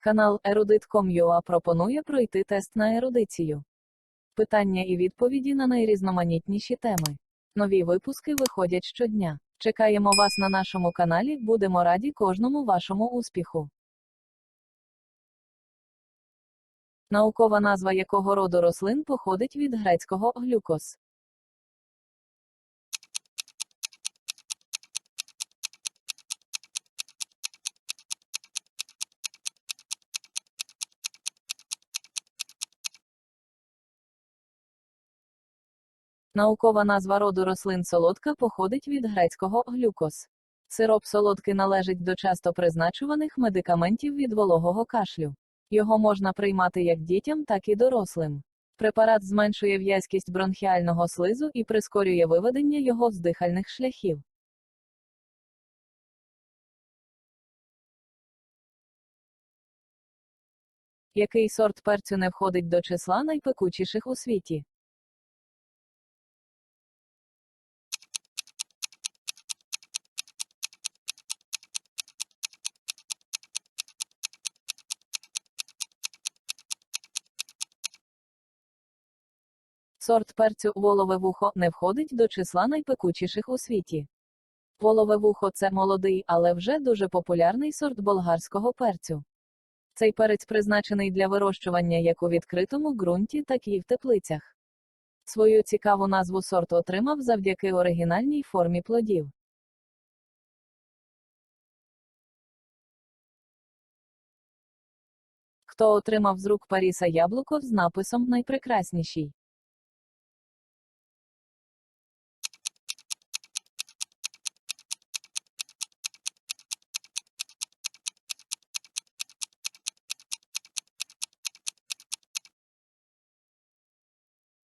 Канал Erudit.com.ua пропонує пройти тест на ерудицію. Питання і відповіді на найрізноманітніші теми. Нові випуски виходять щодня. Чекаємо вас на нашому каналі, будемо раді кожному вашому успіху. Наукова назва якого роду рослин походить від грецького глюкос. Наукова назва роду рослин солодка походить від грецького глюкос. Сироп солодкий належить до часто призначуваних медикаментів від вологого кашлю. Його можна приймати як дітям, так і дорослим. Препарат зменшує в'язкість бронхіального слизу і прискорює виведення його з дихальних шляхів. Який сорт перцю не входить до числа найпекучіших у світі? Сорт перцю волове вухо не входить до числа найпекучіших у світі. Волове вухо це молодий, але вже дуже популярний сорт болгарського перцю. Цей перець призначений для вирощування як у відкритому ґрунті, так і в теплицях. Свою цікаву назву сорт отримав завдяки оригінальній формі плодів. Хто отримав з рук Паріса яблуко з написом Найпрекрасніший?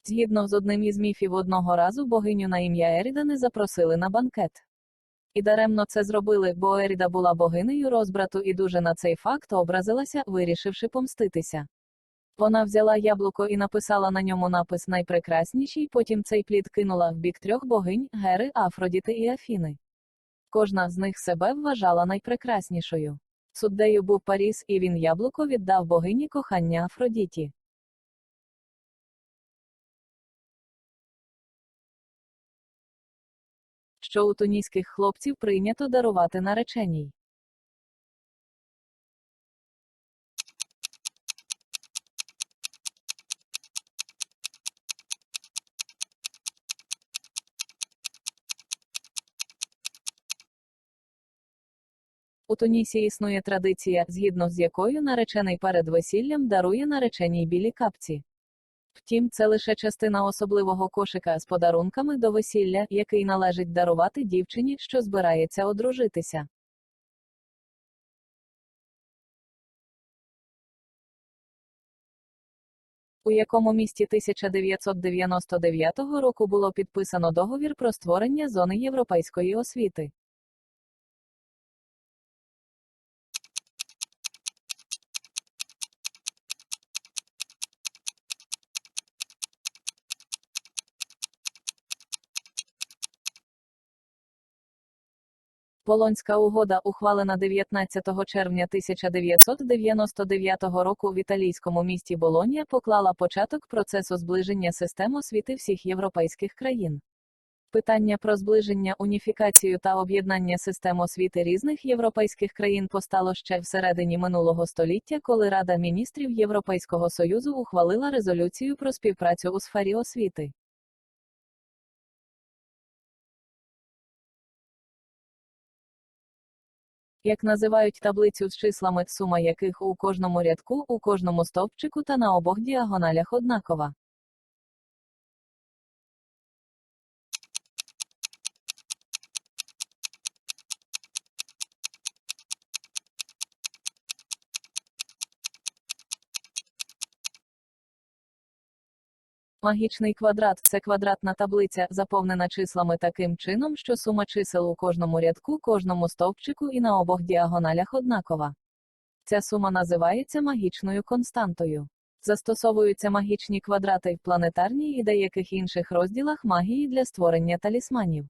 Згідно з одним із міфів одного разу богиню на ім'я Еріда не запросили на банкет. І даремно це зробили, бо Еріда була богинею розбрату і дуже на цей факт образилася, вирішивши помститися. Вона взяла яблуко і написала на ньому напис найпрекрасніший, потім цей плід кинула в бік трьох богинь Гери, Афродіти і Афіни. Кожна з них себе вважала найпрекраснішою. Суддею був Паріс, і він яблуко віддав богині кохання Афродіті. Що у туніських хлопців прийнято дарувати нареченій. У Тунісі існує традиція, згідно з якою наречений перед весіллям дарує нареченій білі капці. Втім, це лише частина особливого кошика з подарунками до весілля, який належить дарувати дівчині, що збирається одружитися. У якому місті 1999 року було підписано договір про створення зони європейської освіти. Полонська угода, ухвалена 19 червня 1999 року в італійському місті Болонія, поклала початок процесу зближення систем освіти всіх європейських країн. Питання про зближення, уніфікацію та об'єднання систем освіти різних європейських країн постало ще всередині минулого століття, коли Рада міністрів Європейського Союзу ухвалила резолюцію про співпрацю у сфері освіти. Як називають таблицю з числами, сума яких у кожному рядку, у кожному стовпчику та на обох діагоналях однакова. Магічний квадрат це квадратна таблиця, заповнена числами таким чином, що сума чисел у кожному рядку, кожному стовпчику і на обох діагоналях однакова. Ця сума називається магічною константою. Застосовуються магічні квадрати в планетарній і деяких інших розділах магії для створення талісманів.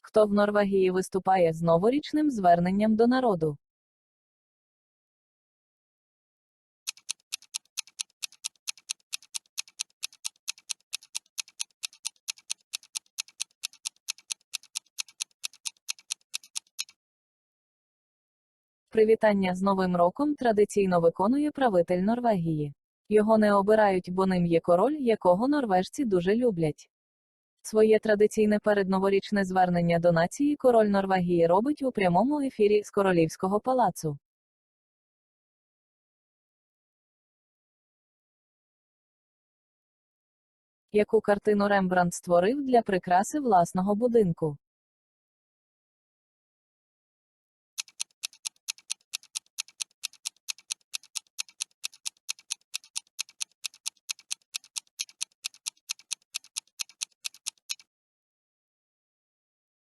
Хто в Норвегії виступає з новорічним зверненням до народу? Привітання з Новим роком традиційно виконує правитель Норвегії. Його не обирають, бо ним є король, якого норвежці дуже люблять. Своє традиційне передноворічне звернення до нації король Норвегії робить у прямому ефірі з королівського палацу. Яку картину Рембрандт створив для прикраси власного будинку?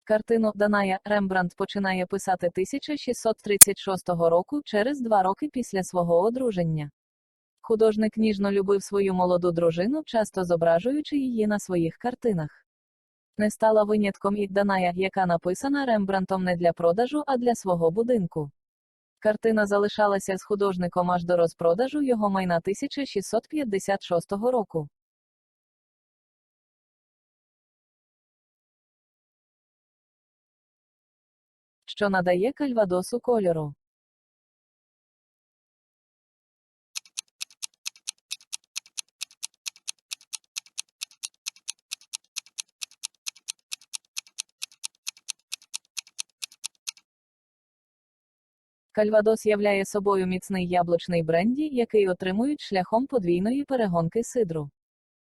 Картину Даная Рембрандт починає писати 1636 року через два роки після свого одруження. Художник ніжно любив свою молоду дружину, часто зображуючи її на своїх картинах. Не стала винятком і Даная, яка написана Рембрандтом не для продажу, а для свого будинку. Картина залишалася з художником аж до розпродажу його майна 1656 року. Що надає кальвадосу кольору. Кальвадос являє собою міцний яблучний бренді, який отримують шляхом подвійної перегонки сидру.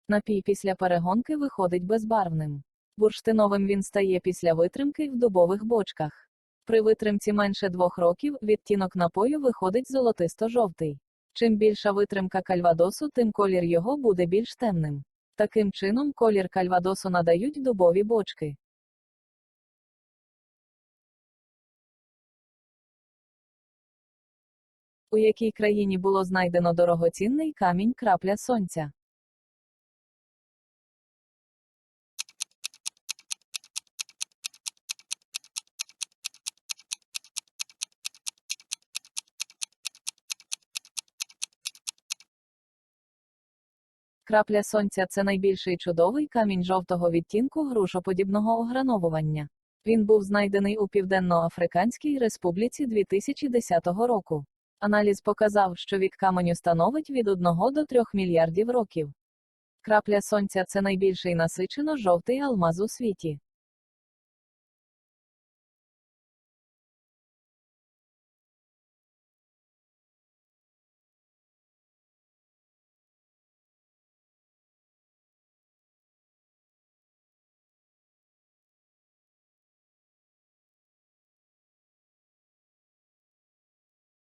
Напій після перегонки виходить безбарвним. Бурштиновим він стає після витримки в дубових бочках. При витримці менше двох років відтінок напою виходить золотисто-жовтий. Чим більша витримка кальвадосу, тим колір його буде більш темним. Таким чином, колір кальвадосу надають дубові бочки. У якій країні було знайдено дорогоцінний камінь крапля сонця? Крапля сонця це найбільший чудовий камінь жовтого відтінку грушоподібного ограновування. Він був знайдений у Південно-Африканській Республіці 2010 року. Аналіз показав, що вік каменю становить від 1 до 3 мільярдів років. Крапля сонця це найбільший насичено жовтий алмаз у світі.